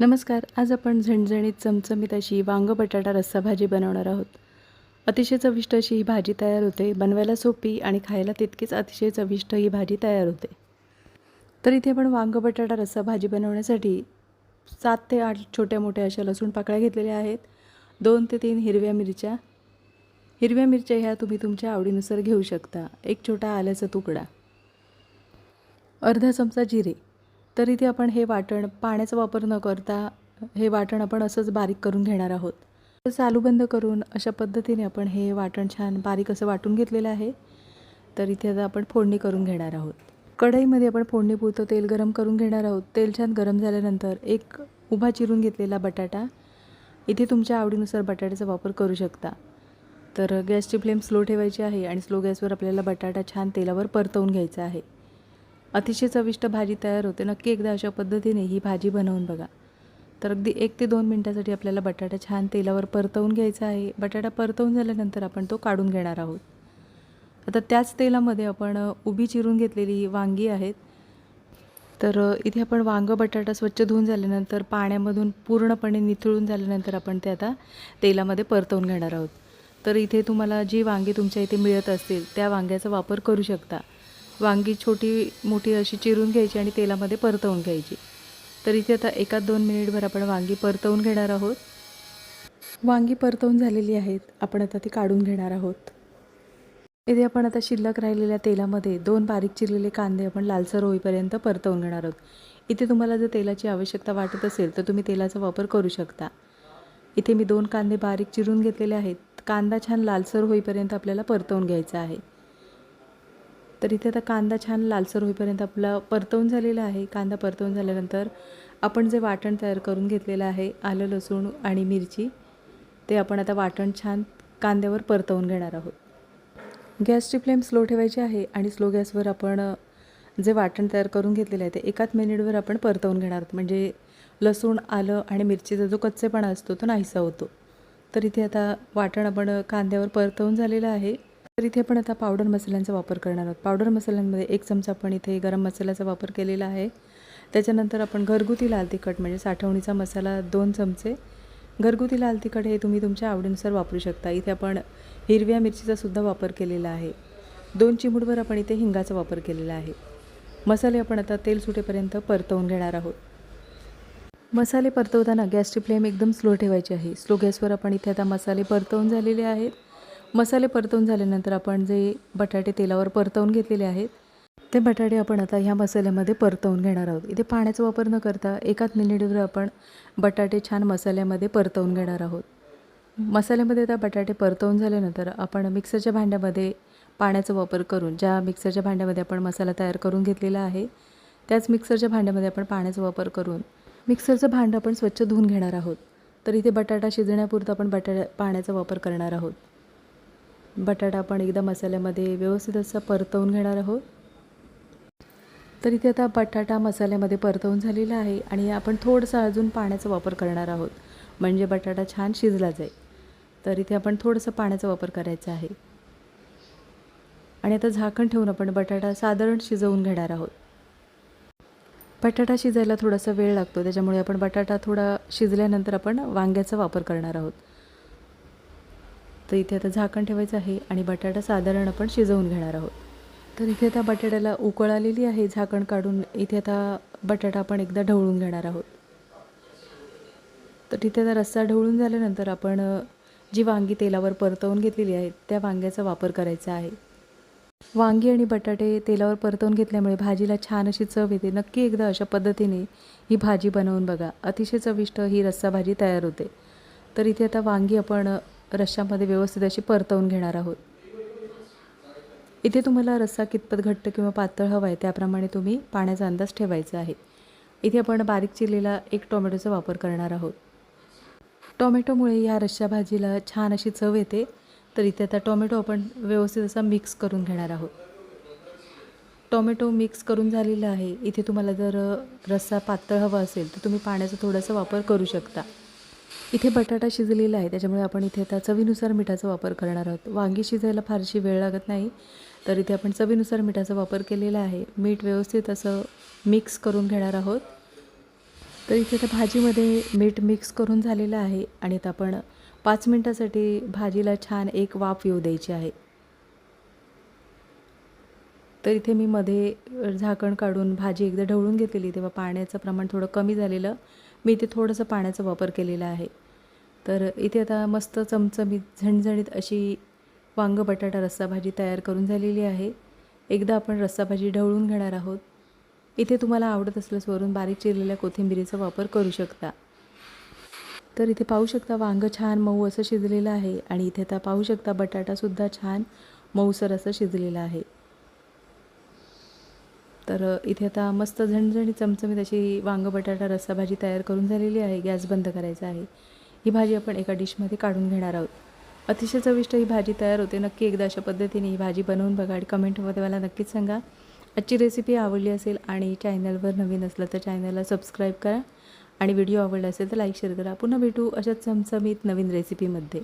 नमस्कार आज आपण झणझणीत चमचमीत अशी वांग बटाटा रस्सा भाजी बनवणार आहोत. अतिशय चविष्ट अशी ही भाजी तयार होते. बनवायला सोपी आणि खायला तितकीच अतिशय चविष्ट ही भाजी तयार होते. तर इथे आपण वांग बटाटा रस्सा भाजी बनवण्यासाठी सात ते आठ छोट्या मोठ्या अशा लसूण पाकळ्या घेतलेल्या आहेत. दोन ते तीन हिरव्या मिरच्या. हिरव्या मिरच्या ह्या तुम्ही तुमच्या आवडीनुसार घेऊ शकता. एक छोटा आल्याचा तुकडा. अर्धा चमचा जिरे. तर इथे आपण हे वाटण पाण्याचा वापर न करता हे वाटण आपण असंच बारीक करून घेणार आहोत. तर चालू बंद करून अशा पद्धतीने आपण हे वाटण छान बारीक असं वाटून घेतलेलं आहे. तर इथे आता आपण फोडणी करून घेणार आहोत. कढईमध्ये आपण फोडणीपुरतं तेल गरम करून घेणार आहोत. तेल छान गरम झाल्यानंतर एक उभा चिरून घेतलेला बटाटा. इथे तुमच्या आवडीनुसार बटाट्याचा वापर करू शकता. तर गॅसची फ्लेम स्लो ठेवायची आहे आणि स्लो गॅसवर आपल्याला बटाटा छान तेलावर परतवून घ्यायचा आहे. अतिशय चविष्ट भाजी तयार होते. नक्की एकदा अशा पद्धतीने ही भाजी बनवून बघा. तर अगदी एक ते दोन मिनटासाठी आपल्याला बटाटा छान तेलावर परतवून घ्यायचा आहे. बटाटा परतवून झाल्यानंतर आपण तो काढून घेणार आहोत. आता त्याच तेलामध्ये आपण उभी चिरून घेतलेली वांगी आहेत. तर इथे आपण वांगं बटाटा स्वच्छ धुवून झाल्यानंतर पाण्यामधून पूर्णपणे निथळून झाल्यानंतर आपण ते आता तेलामध्ये परतवून घेणार आहोत. तर इथे तुम्हाला जी वांगी तुमच्या इथे मिळत असतील त्या वांग्याचा वापर करू शकता. वांगी छोटी मोठी अशी चिरून घ्यायची आणि तेलामध्ये परतवून घ्यायची. तर इथे आता एका दोन मिनिटभर आपण वांगी परतवून घेणार आहोत. वांगी परतवून झालेली आहेत. आपण आता ती काढून घेणार आहोत. इथे आपण आता शिल्लक राहिलेल्या तेलामध्ये दोन बारीक चिरलेले कांदे आपण लालसर होईपर्यंत परतवून घेणार आहोत. इथे तुम्हाला जर तेलाची आवश्यकता वाटत असेल तर तुम्ही तेलाचा वापर करू शकता. इथे मी दोन कांदे बारीक चिरून घेतलेले आहेत. कांदा छान लालसर होईपर्यंत आपल्याला परतवून घ्यायचा आहे. तर इथे आता कांदा छान लालसर होईपर्यंत आपला परतवून झालेला आहे. कांदा परतवून झाल्यानंतर आपण जे वाटण तयार करून घेतलेलं आहे आलं लसूण आणि मिरची ते आपण आता वाटण छान कांद्यावर परतवून घेणार आहोत. गॅसची फ्लेम स्लो ठेवायची आहे आणि स्लो गॅसवर आपण जे वाटण तयार करून घेतलेलं आहे ते एकाच मिनिटवर आपण परतवून घेणार आहोत. म्हणजे लसूण आलं आणि मिरचीचा जो कच्चेपणा असतो तो नाहीसा होतो. तर इथे आता वाटण आपण कांद्यावर परतवून झालेलं आहे. तर इथे आपण आता पावडर मसाल्यांचा वापर करणार आहोत. पावडर मसाल्यांमध्ये एक चमचा आपण इथे गरम मसाल्याचा वापर केलेला आहे. त्याच्यानंतर आपण घरगुती लाल तिखट म्हणजे साठवणीचा मसाला दोन चमचे. घरगुती लाल तिखट हे तुम्ही तुमच्या आवडीनुसार वापरू शकता. इथे आपण हिरव्या मिरचीचा सुद्धा वापर केलेला आहे. दोन चिमूडभर आपण इथे हिंगाचा वापर केलेला आहे. मसाले आपण आता तेल सुटेपर्यंत परतवून घेणार आहोत. मसाले परतवताना गॅसची फ्लेम एकदम स्लो ठेवायची आहे. स्लो गॅसवर आपण इथे आता मसाले परतवून झालेले आहेत. मसाले परतवून झाल्यानंतर आपण जे बटाटे तेलावर परतवून घेतलेले आहेत ते बटाटे आपण आता ह्या मसाल्यामध्ये परतवून घेणार आहोत. इथे पाण्याचा वापर न करता एकाच मिनिटवर आपण बटाटे छान मसाल्यामध्ये परतवून घेणार आहोत. मसाल्यामध्ये आता बटाटे परतवून झाल्यानंतर आपण मिक्सरच्या भांड्यामध्ये पाण्याचा वापर करून ज्या मिक्सरच्या भांड्यामध्ये आपण मसाला तयार करून घेतलेला आहे त्याच मिक्सरच्या भांड्यामध्ये आपण पाण्याचा वापर करून मिक्सरचं भांडं आपण स्वच्छ धुवून घेणार आहोत. तर इथे बटाटा शिजण्यापुरतं आपण बटाटा पाण्याचा वापर करणार आहोत. बटाटा आपण एकदा मसाल्यामध्ये व्यवस्थित असा परतवून घेणार आहोत. तर इथे आता बटाटा मसाल्यामध्ये परतवून झालेला आहे आणि आपण थोडंसं अजून पाण्याचा वापर करणार आहोत. म्हणजे बटाटा छान शिजला जाईल. तर इथे आपण थोडंसं पाण्याचा वापर करायचा आहे. आणि आता झाकण ठेवून आपण बटाटा साधारण शिजवून घेणार आहोत. बटाटा शिजायला थोडासा वेळ लागतो त्याच्यामुळे आपण बटाटा थोडा शिजल्यानंतर आपण वांग्याचा वापर करणार आहोत. तर इथे आता झाकण ठेवायचं आहे आणि बटाटा साधारण आपण शिजवून घेणार आहोत. तर इथे आता बटाट्याला उकळ आलेली आहे झाकण काढून इथे आता बटाटा आपण एकदा ढवळून घेणार आहोत. तर तिथे आता रस्सा ढवळून झाल्यानंतर आपण जी वांगी तेलावर परतवून घेतलेली आहेत त्या वांग्याचा वापर करायचा आहे. वांगी आणि बटाटे तेलावर परतवून घेतल्यामुळे भाजीला छान अशी चव येते. नक्की एकदा अशा पद्धतीने ही भाजी बनवून बघा. अतिशय चविष्ट ही रस्सा भाजी तयार होते. तर इथे आता वांगी आपण रश्श्यामध्ये व्यवस्थित अशी परतवून घेणार आहोत. इथे तुम्हाला रस्सा कितपत घट्ट किंवा पातळ हवा आहे त्याप्रमाणे तुम्ही पाण्याचा अंदाज ठेवायचा आहे. इथे आपण बारीक चिरलेला एक टोमॅटोचा वापर करणार आहोत. टोमॅटोमुळे या रश्श्या भाजीला छान अशी चव येते तर इथे आता टोमॅटो आपण व्यवस्थित असा मिक्स करून घेणार आहोत. टोमॅटो मिक्स करून झालेला आहे. इथे तुम्हाला जर रस्सा पातळ हवा असेल तर तुम्ही पाण्याचा थोडासा वापर करू शकता. इथे बटाटा शिजलेला आहे त्याच्यामुळे आपण इथे आता चवीनुसार मिठाचा वापर करणार आहोत. वांगी शिजायला फारशी वेळ लागत नाही तर इथे आपण चवीनुसार मिठाचा वापर केलेला आहे. मीठ व्यवस्थित असं मिक्स करून घेणार आहोत. तर इथे त्या भाजीमध्ये मीठ मिक्स करून झालेलं आहे आणि आता आपण पाच मिनटासाठी भाजीला छान एक वाफ येऊ द्यायची आहे. तर इथे मी मध्ये झाकण काढून भाजी एकदा ढवळून घेतलेली तेव्हा पाण्याचं प्रमाण थोडं कमी झालेलं. मी इथे थोडंसं पाण्याचा वापर केलेला आहे. तर इथे आता मस्त चमचमीत झणझणीत अशी वांग बटाटा रस्सा भाजी तयार करून झालेली आहे. एकदा आपण रस्सा भाजी ढवळून घेणार आहोत. इथे तुम्हाला आवडत असल्यास वरून बारीक चिरलेल्या कोथिंबिरीचा वापर करू शकता. तर इथे पाहू शकता वांगं छान मऊ असं शिजलेलं आहे आणि इथे आता पाहू शकता बटाटासुद्धा छान मऊसर असं शिजलेलं आहे. तर इथे आता मस्त झणझणी चमचमीत अशी वांग बटाटा रस्सा भाजी तयार करून झालेली आहे. गॅस बंद करायचा आहे. ही भाजी आपण एका डिशमध्ये काढून घेणार आहोत. अतिशय चविष्ट ही भाजी तयार होते. नक्की एकदा अशा पद्धतीने ही भाजी बनवून बघा आणि कमेंटमध्ये मला नक्कीच सांगा. आजची रेसिपी आवडली असेल आणि चॅनलवर नवीन असलं तर चॅनलला सबस्क्राईब करा. आणि व्हिडिओ आवडला असेल तर लाईक शेअर करा. पुन्हा भेटू अशाच चमचमीत नवीन रेसिपीमध्ये